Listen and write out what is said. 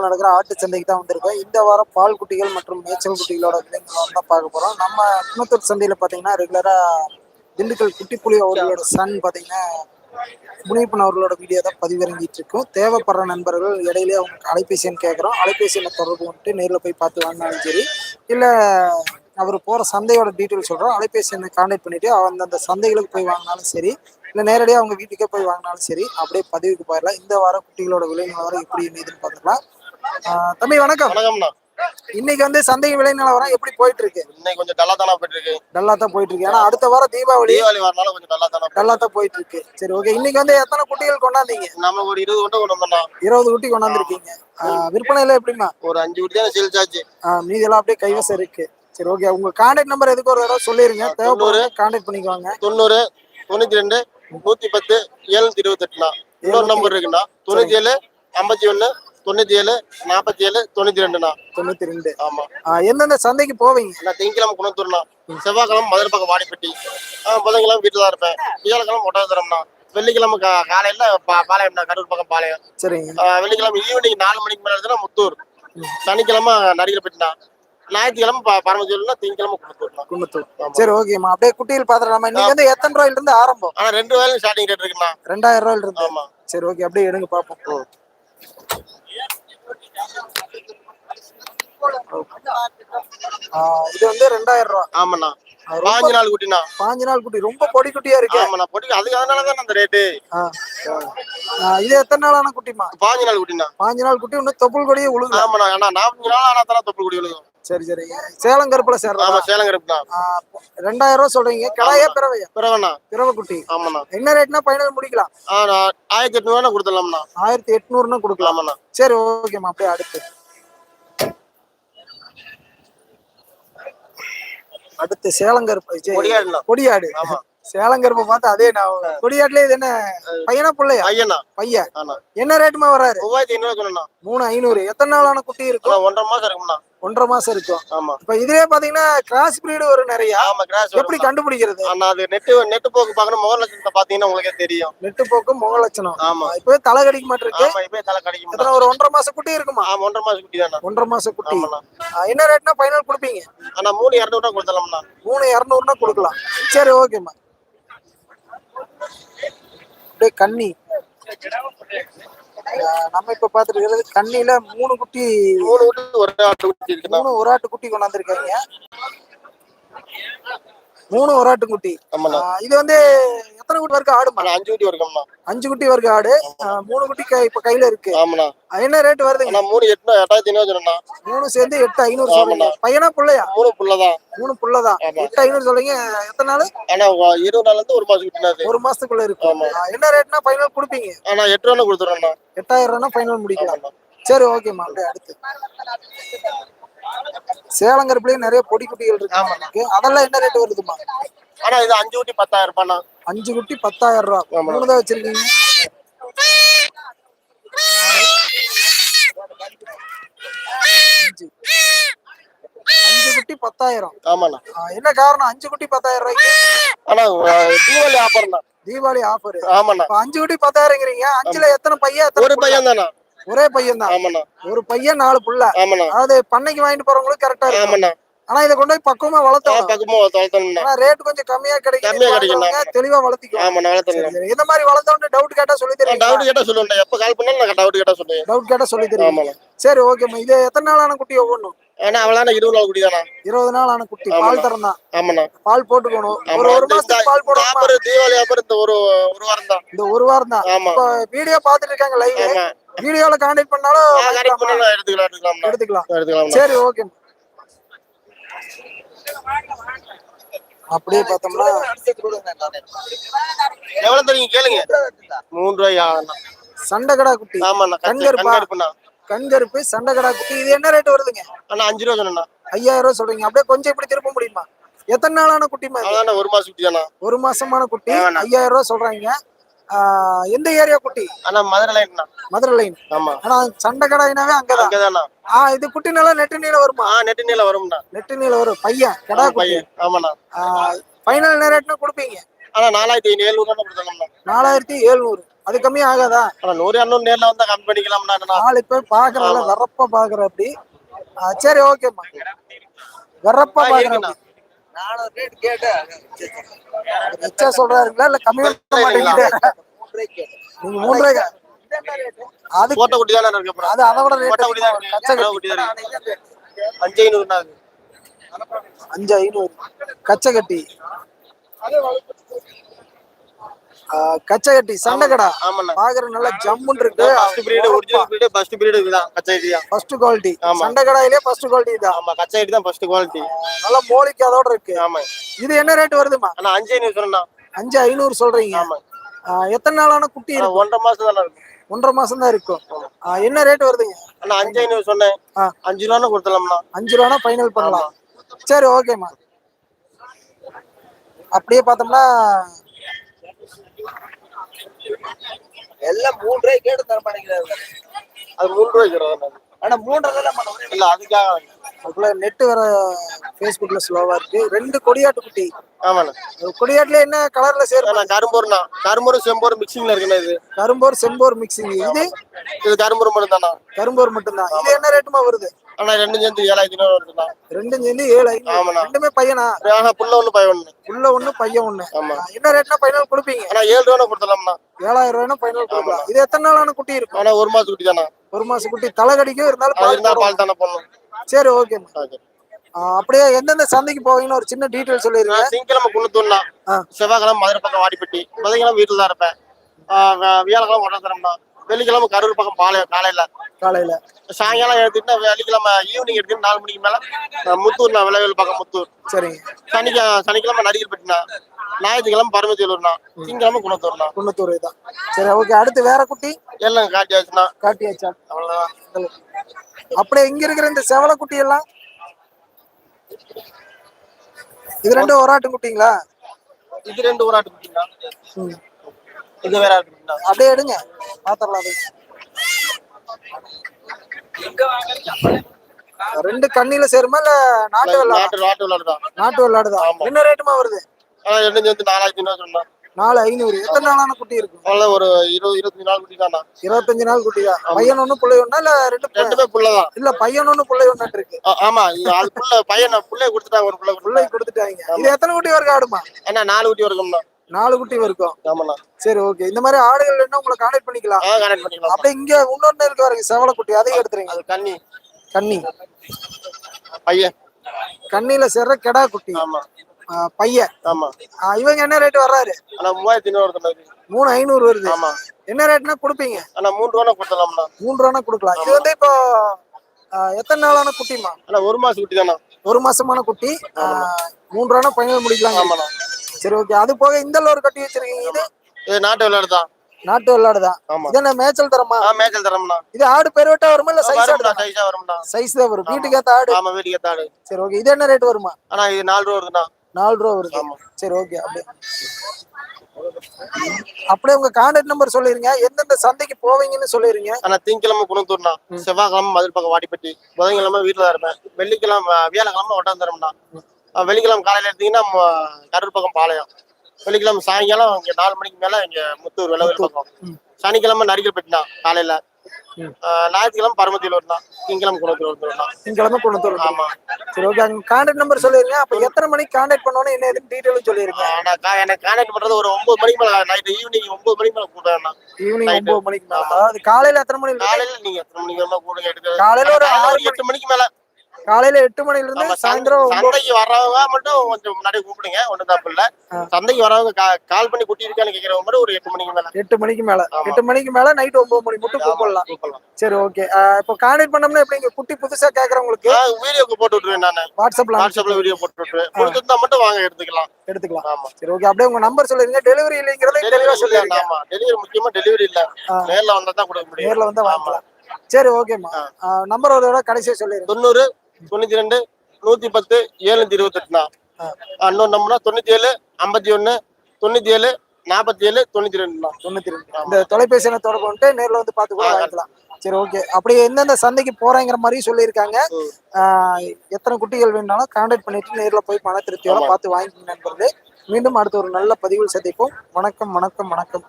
கும்பகோணம் நடக்கிற ஆட்டு சந்தைக்கு தான் வந்திருக்கோம். இந்த வாரம் பால் குட்டிகள் மற்றும் மேய்ச்சல் குட்டிகளோட விலைகள் தான் பார்க்க போறோம். நம்ம குணத்தூர் சந்தையில பாத்தீங்கன்னா ரெகுலரா திண்டுக்கல் குட்டிப்புலி அவர்களோட சன் பாத்தீங்கன்னா முனியப்பன் அவர்களோட வீடியோ தான் பதிவிறங்கிட்டு இருக்கும். தேவைப்படுற நண்பர்கள் இடையிலே அவங்க அலைபேசி எண் கேட்குறோம். அலைபேசியில் தொடர்பு வந்துட்டு நேரில் போய் பார்த்து வாங்கினாலும் சரி இல்லை அவர் போகிற சந்தையோட டீட்டெயில் சொல்கிறோம் அலைபேசி எண்ணை கான்டாக்ட் பண்ணிவிட்டு அந்தந்த சந்தைகளுக்கு போய் வாங்கினாலும் சரி இல்லை நேரடியாக அவங்க வீட்டுக்கே போய் வாங்கினாலும் சரி அப்படியே பதிவுக்கு போயிடலாம். இந்த வாரம் குட்டிகளோட விலை நிலவரம் எப்படி என்னதுன்னு பார்த்துக்கலாம் தம்பி வணக்கம். வணக்கம்ண்ணா. இன்னைக்கு வந்து சந்தை விலை நிலவரம் எப்படி போயிட்டு இருக்கு இன்னைக்கு கொஞ்சம் டல்லா தானே போயிட்டு இருக்கு டல்லா தான் போயிட்டு இருக்கு ஏன்னா அடுத்த வாரம் தீபாவளி. தீபாவளி வரனால கொஞ்சம் டல்லா தானே டல்லா தான் போயிட்டு இருக்கு சரி ஓகே. இன்னைக்கு வந்து எத்தனை குட்டிகள் கொண்டாந்தீங்க? நம்ம ஒரு இருபது கொண்டு கொண்டு இருபது குட்டி கொண்டாந்துருக்கீங்க. விற்பனையில எப்படிமா ஒரு அஞ்சு குட்டி தான் சேல்ஸ் ஆஹ் மீதி எல்லாம் அப்படியே கைவசம் இருக்கு. சரி ஓகே. உங்க கான்டாக்ட் நம்பர் எதுக்கு ஒரு தடவை சொல்லிருங்க. தேவைப்படுற கான்டாக்ட் பண்ணிக்குவாங்க. தொண்ணூறு தொண்ணூத்தி ரெண்டு நூத்தி பத்து ஏழுநூத்தி இருபத்தெட்டுண்ணா. இன்னொரு நம்பர் இருக்குண்ணா. தொண்ணூத்தி ஏழு ஐம்பத்தி ஒண்ணு தொண்ணூத்தி ஏழு நாற்பத்தி ஏழு தொண்ணூத்தி ரெண்டுண்ணா தொண்ணூத்தி ரெண்டு ஆமா எந்தெந்த சந்தைக்கு போவீங்க? நான் திங்கக்கிழமை குணத்தூர்ண்ணா. செவ்வாய்க்கிழமை மதுரை பக்கம் வாடிப்பட்டி. புதன்கிழமை வீட்டில் தான் இருப்பேன். வியாழக்கிழமை ஒட்டாதரம்ண்ணா வெள்ளிக்கிழமை காலையில பாளையம்ண்ணா கரூர் பக்கம் பாளையம். சரிங்க. வெள்ளிக்கிழமை ஈவினிங் நாலு மணிக்கு மேல இருந்துச்சுன்னா முத்தூர். சனிக்கிழமை நடிகர்பட்டினா ஞாயிற்றுக்கிழமை ப- பரமஜோலினா திங்கக்கிழமை குன்னத்தூர் ஆமா. சரி ஓகேம்மா அப்படியே குட்டிகள் பாத்துடலாமா இன்னைக்கு வந்து எத்தனை ரூபாயில இருந்து ஆரம்பம்? ஆனா ரெண்டு வேலையும் ஸ்டார்டிங் ரேட் இருக்குண்ணா. ரெண்டாயிரம் ரூபாயில இருந்து ஆமா. சரி ஓகே அப்படியே எடுங்க பாப்போம் இது வந்து ரெண்டாயிரம் ரூபா ஆமாண்ணா பாஞ்சு நாள் குட்டிண்ணா. பாஞ்சு நாள் குட்டி ரொம்ப பொடி குட்டியா இருக்கு. ஆமாண்ணா பொட்டி அதுக்கு அதனால தான் அந்த ரேட்டு. இது எத்தனை நாளான குட்டிமா பாஞ்சு நாள் குட்டிண்ணா. பாஞ்சு நாள் குட்டி இன்னும் தொப்புள் கொடியே உழுகுல ஆமாண்ணா நாற்பது நாள் ஆனா தானே தொப்புள் குடி விழுகும். சரி சரி. சேலம் கருப்புல சேர்றா ஆமா சேலம் கருப்பு தான் ரெண்டாயிரம் ரூபா சொல்றீங்க. கிடாயா பிறவையா? பிறவண்ணா. பிறவை குட்டி ஆமாண்ணா. என்ன ரேட்னா ஃபைனல் முடிக்கலாம். ஆயிரத்தி எட்நூறுவா கொடுத்துடலாம்ண்ணா. ஆயிரத்தி எட்நூறுன்னு கொடுக்கலாம். ஆமாண்ணா. சரி ஓகேம்மா. அப்படியே அடுத்து. அடுத்து சேலங்கருப்பு ச்சே, கொடியாடுண்ணா. கொடியாடு. ஆமா. சேலங்கருப்பை பார்த்து அதே நான் கொடியாட்டுல இது என்ன? பையனா பிள்ளையா? பையன். ஆனா. என்ன ரேட்டுமா வராரு மூவாயிரத்தி ஐநூறுவா சொன்னா மூணு ஐநூறு. எத்தனை நாளான குட்டி இருக்கும்? ஒன்றரை மாசம் இருக்கும்ண்ணா. ஒன்றரை மாசம் இருக்கும். ஆமா. இப்ப இதுலயே பாத்தீங்கன்னா கிராஸ் பிரீடு வரும் நிறைய. ஆமா கிராஸ் எப்படி கண்டுபிடிக்கிறது? ஆனா அது நெட்டு நெட்டு போக்கு பார்க்கணும். முக லட்சணத்தை பாத்தீங்கன்னா உங்களுக்கே தெரியும். நெட்டு போக்கு முக லட்சணம். ஆமா. இப்பவே தலை கடிக்க மாட்டிருக்கு ஆமா இப்பயே தலை கிடைக்கும் எத்தனை ஒரு ஒன்றரை மாசம் குட்டி இருக்குமா? ஆமா ஒன்றரை மாசம் குட்டி தானே ஒன்றரை மாசம் குட்டி. என்ன ரேட்னா ஃபைனல் கொடுப்பீங்க? ஆனா மூணு இரநூறுவா கொடுத்துடலாம்ண்ணா மூணு இரநூறுனா கொடுக்கலாம். சரி ஓகேம்மா அப்படியே கன்னி ஆ, நம்ம இப்ப பாத்துட்டு இருக்கிறது கண்ணில மூணு குட்டி மூணு ஒரு ஆட்டு குட்டி மூணு ஒரு ஆட்டு குட்டி கொண்டாந்துருக்காங்க. மூணு ஒரு ஆட்டு குட்டி. ஆமாண்ணா. ஆ, இது வந்து எத்தனை குட்டி வரைக்கும் ஆனா அஞ்சு குட்டி வரும்ண்ணா அஞ்சு குட்டி வரைக்கும் ஆடு. மூணு குட்டி க- இப்ப கையில இருக்கு. என்ன ரேட் ஆனா மூணு எட்டு எட்டாயிரத்தி ஐநூறு மூணு சேர்ந்து எட்டு ஐநூறு சொல்றீங்க. பையனா பிள்ளையா? மூணு புள்ளதான். மூணு புள்ளதான். எட்டு ஐநூறு சொல்றீங்க. எத்தனை நாள்? ஆனா இருபது நாள்ல இருந்து ஒரு மாசம் ஒரு மாசத்துக்குள்ள. ஆ, என்ன ரேட்னா ஃபைனல் கொடுப்பீங்க? ஆனா எட்டு ரூபா கொடுத்துட்றேண்ணா எட்டாயிரம் ரூபா ஃபைனல் முடிக்கலாம். சரி ஓகேம்மா. அப்படியே அடுத்து. சேலங்கருப்புலயும் நிறைய பொடி குட்டிகள் இருக்கு. அதெல்லாம் என்ன ரேட் வருதுமா ஆனா இது அஞ்சு குட்டி பத்தாயிரம் ரூபாய்ண்ணா அஞ்சு குட்டி பத்தாயிரம் ரூபா. மூணு தான் வச்சிருக்கீங்க. அஞ்சு. குட்டி பத்தாயிரம். ஆமாண்ணா. என்ன காரணம்? அஞ்சு குட்டி பத்தாயிரம் ரூபாய்க்கு? ஆனா தீபாவளி ஆஃபர்ண்ணா தீபாவளி ஆஃபர் ஆமாண்ணா. அஞ்சு குட்டி பத்தாயிரங்கிறீங்க. அஞ்சுல எத்தனை பையன் ஒரு? பையன் தானா ஒரே பையன் தான் ஆமாண்ணா. ஒரு பையன் நாலு புள்ள. ஆமாண்ணா. அதாவது பண்ணைக்கு வாங்கிட்டு போறவங்களுக்கு கரெக்டா இருக்கும். ஆமாண்ணா. ஆனா இதை கொண்டு போய் பக்குவமா வளர்த்தணும். பக்கமா ஆனா ரேட் கொஞ்சம் கம்மியா கிடைக்கும் கம்மியா கிடைக்கும். தெளிவா வளர்த்திக்கலாம் ஆமாண்ணா வளர்த்தலாம் சரி. இந்த மாதிரி வளர்த்தோன்னு டவுட் கேட்டா சொல்லி தருவீங்க டவுட் கேட்டா சொல்லுவேன் எப்ப கால் பண்ணாலும் நான் டவுட் கேட்டா சொல்லுவேன். டவுட் கேட்டா சொல்லி தருவீங்க. ஆமாண்ணா. சரி ஓகேம்மா இது எத்தனை நாளான குட்டி ஒவ்வொன்றும்? ஆனா அவளான இருபது நாள் குடி தானா இருபது நாள் ஆன குட்டி. பால் தரம் தான் ஆமாண்ணா. பால் போட்டுக்கணும். ஒரு ஆமா ஒரு மாசத்துக்கு பால் போடணுமா offer தீபாவளி ஆஃபர் இந்த ஒரு ஒரு வாரம் தான் இந்த ஒரு வாரம் தான் ஆமா. இப்ப வீடியோ பாத்துட்டு இருக்காங்க லைவ் ஆமா. வீடியோல கான்டாக்ட் பண்ணாலும் எடுத்துக்கலாம் எடுத்துக்கலாம். சரி ஓகே அப்படியே பார்த்தோம்னா எவ்வளவு தெரியும் கேளுங்க. மூணு ரூபாய் சண்டைக்கடா குட்டி. ஆமாண்ணா கண்கருப்பா? கண்கருப்பு சண்டைக்கடா குட்டி. இது என்ன ரேட் வருதுங்க? அண்ணா அஞ்சு ரூபா சொன்னா ஐயாயிரம் ரூபாய் சொல்றீங்க. அப்படியே கொஞ்சம் இப்படி திருப்ப முடியுமா? எத்தனை நாளான? அதான ஒரு மாசம் குட்டி தானா ஒரு மாசமான குட்டி. ஐயாயிரம் ரூபாய் சொல்றாங்க. எந்த ஏரியா குட்டி? அண்ணா மதுரை லைன்ண்ணா மதுரை லைன் ஆமா. ஆனா சண்டைக்கடாயினாவே அங்கதான். அங்கதாண்ணா. ஆஹ் இது குட்டி நல்லா நெட்டு நீளம் வருமா? ஆ நெட்டு நீல வரும்ண்ணா. நெட்டு நீளம் வரும். பையன் கடா பையன். ஆமாண்ணா. ஃபைனல் ரேட்னு கொடுப்பீங்க? ஆனா நாலாயிரத்தி ரூபா கொடுத்துடலாம்ண்ணா நாலாயிரத்தி எழுநூறு அது கம்மி ஆகாதா? ஆனா நூறு இரநூறு நேர்ல வந்தா கம்மி பண்ணிக்கலாம்னா என்னண்ணா நாலு பேர் பாக்குறல ஆமா. வரப்பா பாக்குற அப்படி. ஆ, சரி ஓகேம்மா. வரப்பா ரிச்சா சொல்றாருங்களா? இல்ல கம்மி பண்ண மாட்டேங்கிறீங்க நீங்க மூன்றரை அது கோட்டை குட்டி தானே இருக்கு அது அதை விட ரேட் குட்டி தான் இருக்கு. கச்சை கோட்டை. தான் அஞ்சு அது. அஞ்சு ஐநூறு. கச்சை கட்டி. ஆ, கச்சை கட்டி சண்டைக்கடா ஆமாண்ணா. பாக்குற நல்லா ஜம்முன்னு இருக்கு. First breed original breed first breed ID தான். ஃபர்ஸ்ட் குவாலிட்டி ஆமா. சண்டை கடாயிலே ஃபர்ஸ்ட் குவாலிட்டி தான் ஆமா கச்சை ஐடி தான் ஃபர்ஸ்ட் குவாலிட்டி நல்லா மோலிக்கு அதோட இருக்கு. ஆமா. இது என்ன ரேட் வருதுமா ஆனா அஞ்சு ஐநூறு சொன்னா அஞ்சு ஐநூறு சொல்றீங்க. ஆமா. எத்தனை நாளான குட்டி ஒன்றரை மாசம் தானே இருக்கும். ஒன்றரை மாசம் தான் இருக்கும். என்ன ரேட் வருதுங்க? ஆனா அஞ்சு ஐநூறு சொன்னேன். அஞ்சு ரூபான்னு கொடுத்துலாம்ண்ணா அஞ்சு ரூபானா ஃபைனல் பண்ணலாம். சரி ஓகேம்மா அப்படியே பார்த்தோம்னா எல்லாம் மூணு ரூபாய் கேட்டு தர மாட்டேங்கிறாரு. அது மூணு ரூபாய்க்கு ஆனா மூன்றரை தான் பண்ண இல்ல அதுக்காக. அதுக்குள்ள நெட் வர ஃபேஸ்புக்ல ஸ்லோவா இருக்கு. ரெண்டு கொடியாட்டு குட்டி. ஆமாண்ணா. கொடியாட்டுல என்ன கலர்ல சேரும் ஆனா கரும்பூர்ண்ணா. கரும்பூர் செம்பூர் மிக்சிங்ல இருக்குண்ணா இது. கரும்போர் செம்போர் மிக்சிங் இது இது கரும்பூர் மட்டும் தானா கரும்போர் மட்டும்தான். இது என்ன ரேட்டுமா வருது? ஆனா ரெண்டு சேர்ந்து ஏழாயிரத்தி ஐநூறு வருதுண்ணா. ரெண்டும் சேர்ந்து ஏழு ஐநூறு ஆமாண்ணா. ரெண்டுமே பையனா? ஆஹா புள்ள ஒண்ணு பய ஒண்ணு. உள்ள ஒண்ணு பையன் ஒண்ணு. ஆமா. என்ன ரேட்னா ஃபைனல் கொடுப்பீங்க? ஆனா ஏழு ரூபா கொடுத்துலாம்ண்ணா ஏழாயிரம் ரூபாய்னா ஃபைனல் கொடுக்கலாம். இது எத்தனை நாளான குட்டி இருக்கும்? ஆனா ஒரு மாசம் குட்டி தானா ஒரு மாசம் குட்டி. தலை கடிக்கும் இருந்தாலும் இருந்தா. பால் தானே போடணும். சரி ஓகே. அப்படியே எந்தெந்த சந்தைக்கு போவீங்கன்னு ஒரு சின்ன டீட்டெயில் சொல்லிருங்க. திங்கக்கிழமை ஆ. செவ்வாய்க்கிழமை மதுரை பக்கம் வாடிப்பட்டி. புதன்கிழமை வீட்டுல தான் இருப்பேன். வியாழக்கிழமை உடனே வெள்ளிக்கிழமை கரூர் பக்கம் பாளையம் காலையில. காலையில. சாயங்காலம் எடுத்துட்டு வெள்ளிக்கிழமை ஈவினிங் எடுத்துட்டு நாலு மணிக்கு மேல முத்தூர் நான் விளைவேல் பக்கம் முத்தூர். சரிங்க. சனிக்கிழமை சனிக்கிழமை நடிகர்பட்டினா ஞாயிற்றுக்கிழமை பரமத்தியூர்னா திங்கக்கிழமை குணத்தூர்னா. குன்னத்தூர் தான். சரி ஓகே அடுத்து வேற குட்டி? எல்லாம் காட்டியாச்சுன்னா. காட்டியாச்சா? அவ்வளவுதான். அப்படியே இங்க இருக்கிற இந்த செவலை குட்டி எல்லாம்? இது ரெண்டும் ஒரு ஆட்டு குட்டிங்களா? இது ரெண்டு ஒரு ஆட்டு குட்டிங்களா. இது வேற ஆட்டு குட்டிங்களா? அப்படியே எடுங்க. பாத்திரலாம் அது ரெண்டு கண்ணில சேருமா இல்ல நாட்டு வெள்ளாடு? நாட்டு நாட்டு விளையாடுதான் நாட்டு வெள்ளாடுதான் ஆமா. என்ன ரேட்டுமா வருது? ரெண்டு சேர்ந்து நாலாயிரத்தி ஐநூறு சொன்னா. நாலு ஐநூறு. எத்தனை நாளான குட்டி இருக்கும் அவ்வளோ ஒரு இருபது இருபத்தஞ்சு நாள் குட்டி தானா? இருபத்தஞ்சு நாள் குட்டி தான் பையன் ஒண்ணு பிள்ளை ஒண்ணா இல்ல ரெண்டு பு- ரெண்டுமே புள்ளதான். இல்ல பையன் ஒண்ணு பிள்ளை ஒண்ணு இருக்கு. ஆமா. அது புள்ள பையன் புள்ளைய கொடுத்துட்டாங்க ஒரு புள்ள பிள்ளை கொடுத்துட்டாங்க. இது எத்தனை குட்டி வரைக்கும் ஆடுமா? ஏன்னா நாலு குட்டி வரைக்கும்ண்ணா நாலு குட்டி வரைக்கும் ஆமாண்ணா. சரி ஓகே இந்த மாதிரி ஆடுகள் என்ன உங்களை கான்டாக்ட் பண்ணிக்கலாம். கனெக்ட் பண்ணிக்கலாம். அப்படியே இங்க இன்னொன்னு இருக்கு பாருங்க செவலை குட்டி. அதையும் எடுத்துறீங்க. அது கன்னி. கன்னி. பையன். கண்ணில சேர்ற கெடா குட்டி. ஆமா. பையன். ஆமா. இவங்க என்ன ரேட் வர்றாரு? ஆனா மூவாயிரத்தி ஐநூறு வருது மூணு ஐநூறு வருது. ஆமா. என்ன ரேட்னா கொடுப்பீங்க? ஆனா மூணு ரூபா கொடுத்துலாம்ண்ணா மூணு ரூபா கொடுக்கலாம். இது வந்து இப்போ எத்தனை நாளான குட்டிமா ஆனா ஒரு மாசம் குட்டி தானா ஒரு மாசமான குட்டி. மூணு ரூபா ஃபைனல் முடிக்கலாம் ஆமாண்ணா. சரி ஓகே அது போக இந்த ஒரு கட்டி வச்சிருக்கீங்க. இது இது நாட்டு விளையாடுதான் நாட்டு வெள்ளாடு தான் ஆமா. இது என்ன மேய்ச்சல் தரமா? ஆ மேய்ச்சல் இது ஆடு பெருவட்டா வருமா இல்ல சைஸ் வரும்ண்ணா சைஸா வரும்ண்ணா. சைஸ் தான் வரும். வீட்டுக்கு ஏத்த ஆடு. ஆமா வீட்டுக்கு ஏத்தாடு சரி ஓகே இது என்ன ரேட் வருமா? ஆனா இது நாலு ரூபா வருதுண்ணா. நாலு ரூபா வருது. ஆமா. சரி ஓகே அப்படியே. அப்படியே உங்க கான்டாக்ட் நம்பர் சொல்லிருங்க. எந்தெந்த சந்தைக்கு போவீங்கன்னு சொல்லிருங்க. ஆனா திங்கக்கிழமை குணத்தூர்ண்ணா. செவ்வாய்க்கிழமை மதுரை பக்கம் வாடிப்பட்டி. புதன்கிழமை வீட்டுல தான் இருப்பேன். வெள்ளிக்கிழமை வியாழக்கிழமை ஒட்டாந்தரம்ண்ணா. வெள்ளிக்கிழமை காலையில எடுத்தீங்கன்னா கரூர் பக்கம் பாளையம். வெள்ளிக்கிழமை சாயங்காலம் இங்க நாலு மணிக்கு மேல இங்க முத்தூர் விளவல் பக்கம். சனிக்கிழமை நரிக்கல்பட்டினா காலையில. ம். ஆஹ் ஞாயிற்றுக்கிழமை பரமத்தியூர்னா திங்கக்கிழமை குணத்தூர் வந்துரும்ண்ணா திங்கக்கிழமை கொண்டு வந்துடும் ஆமா. சரி ஓகே அங்க கான்டாக்ட் நம்பர் சொல்லிருங்க. அப்ப எத்தனை மணிக்கு கான்டாக்ட் பண்ணணும் என்ன ஏதுன்னு டீட்டெயிலும் சொல்லிருங்க. நான் எனக்கு கான்டாக்ட் பண்றது ஒரு ஒன்பது மணிக்கு மேல நைட் ஈவினிங் ஒன்பது மணிக்கு மேல கூப்பிடுறேன் ஈவினிங். ஒன்பது மணிக்கு மேல. அதாவது காலையில எத்தனை மணி காலையில நீங்க எத்தனை மணிக்கு வேணுமோ கூடுங்க எடுக்க காலையில ஒரு ஆறு எட்டு மணிக்கு மேல. காலையில எட்டு மணில இருந்து சாயந்தரம் சந்தைக்கு வர்றவங்க மட்டும் கொஞ்சம் முன்னாடி கூப்பிடுங்க ஒண்ணு தப்பு இல்ல. சந்தைக்கு வரவங்க கால் பண்ணி குட்டி இருக்கான்னு கேக்குறவங்க மட்டும் ஒரு எட்டு மணிக்கு மேல. எட்டு மணிக்கு மேல. எட்டு மணிக்கு மேல நைட் ஒன்பது மணி மட்டும் கூப்பிடலாம். சரி ஓகே இப்போ கான்டாக்ட் பண்ணோம்னா எப்படி? குட்டி புதுசா கேக்குறவங்களுக்கு வீடியோக்கு போட்டு விட்டுருவேன் நானு. வாட்ஸ்அப்ல வாட்ஸ்அப்ல வீடியோ போட்டு விட்டுருவேன். கொடுத்துருந்தா மட்டும் வாங்க எடுத்துக்கலாம். எடுத்துக்கலாம். ஆமா. சரி ஓகே அப்படியே உங்க நம்பர் சொல்லிருங்க டெலிவரி இல்லைங்கிறத தெளிவா சொல்லிருங்க ஆமா. டெலிவரி முக்கியமா டெலிவரி இல்ல. நேர்ல வந்தா தான் கொடுக்க முடியும். நேர்ல வந்து ஆமா. வாங்கிக்கலாம். சரி ஓகேம்மா நம்பர் ஒரு தடவை கடைசியா சொல்லிருங்க தொண்ணூறு தொண்ணூத்தி ரெண்டு நூத்தி பத்து ஏழுநூத்தி இருபத்தெட்டுனா ஆ. இன்னொரு நம்பர்னா தொண்ணூத்தி ஏழு ஐம்பத்தி ஒண்ணு தொண்ணூத்தி ஏழு நாற்பத்தி ஏழு தொண்ணூத்தி ரெண்டுண்ணா. தொண்ணூத்தி ரெண்டு. இந்த தொலைபேசி எண்ணை தொடர்பு வந்துட்டு நேர்ல வந்து பார்த்து கூட. வாங்கிக்கலாம். சரி ஓகே அப்படியே எந்தெந்த சந்தைக்கு போறேங்கிற மாதிரி சொல்லியிருக்காங்க. எத்தனை குட்டிகள் வேணும்னாலும் கான்டாக்ட் பண்ணிட்டு நேர்ல போய் பண திருப்தியோட. பார்த்து வாங்கிக்கணும் நண்பர்களே. மீண்டும் அடுத்த ஒரு நல்ல பதிவில் சந்திப்போம். வணக்கம் வணக்கம் வணக்கம்.